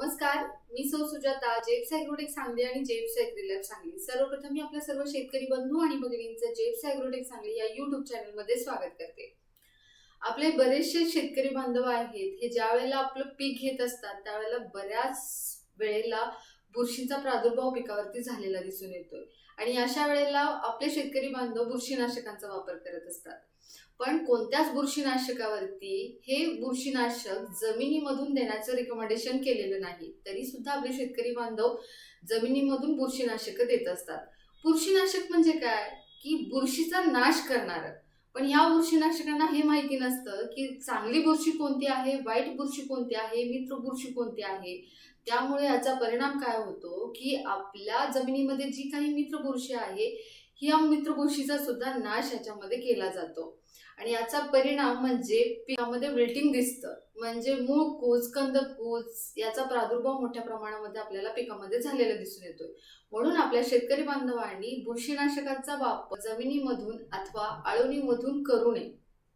नमस्कार मी सौ सुजाता जेप्स ॲग्रोटेक सांगली आणि जेप्स ॲग्रीलॅब सांगली. सर्वप्रथम मी आपल्या सर्व शेतकरी बंधू आणि भगिनींचं जेप्स ॲग्रोटेक सांगली या युट्यूब चॅनलमध्ये स्वागत करते. आपले बरेचसे शेतकरी बांधव आहेत हे ज्या वेळेला आपलं पीक घेत असतात त्यावेळेला बऱ्याच वेळेला बुरशीचा प्रादुर्भाव पिकावरती झालेला दिसून येतोय. आणि अशा वेळेला आपले शेतकरी बांधव बुरशीनाशकांचा वापर करत असतात. पण कोणत्याच बुरशीनाशकावरती हे बुरशीनाशक जमिनीमधून देण्याचं रिकमेंडेशन केलेलं नाही तरी सुद्धा आपले शेतकरी बांधव जमिनीमधून बुरशीनाशक देत असतात. बुरशीनाशक म्हणजे काय? की बुरशीचा नाश करणारं. पण या बुरशीनाशकांना हे माहिती नसतं की चांगली बुरशी कोणती आहे वाईट बुरशी कोणती आहे मित्र बुरशी कोणती आहे. त्यामुळे याचा परिणाम काय होतो की आपल्या जमिनीमध्ये जी काही मित्र बुरशी आहे ही मित्र बुरशीचा सुद्धा नाश याच्यामध्ये केला जातो. आणि याचा परिणाम म्हणजे पिकामध्ये विल्टिंग दिसतं. म्हणजे मूळ कोच कंद कूज याचा प्रादुर्भाव मोठ्या प्रमाणामध्ये आपल्याला पिकामध्ये झालेला दिसून येतोय. म्हणून आपल्या शेतकरी बांधवांनी बुरशीनाशकाचा वापर जमिनीमधून अथवा आळवणीमधून करू नये.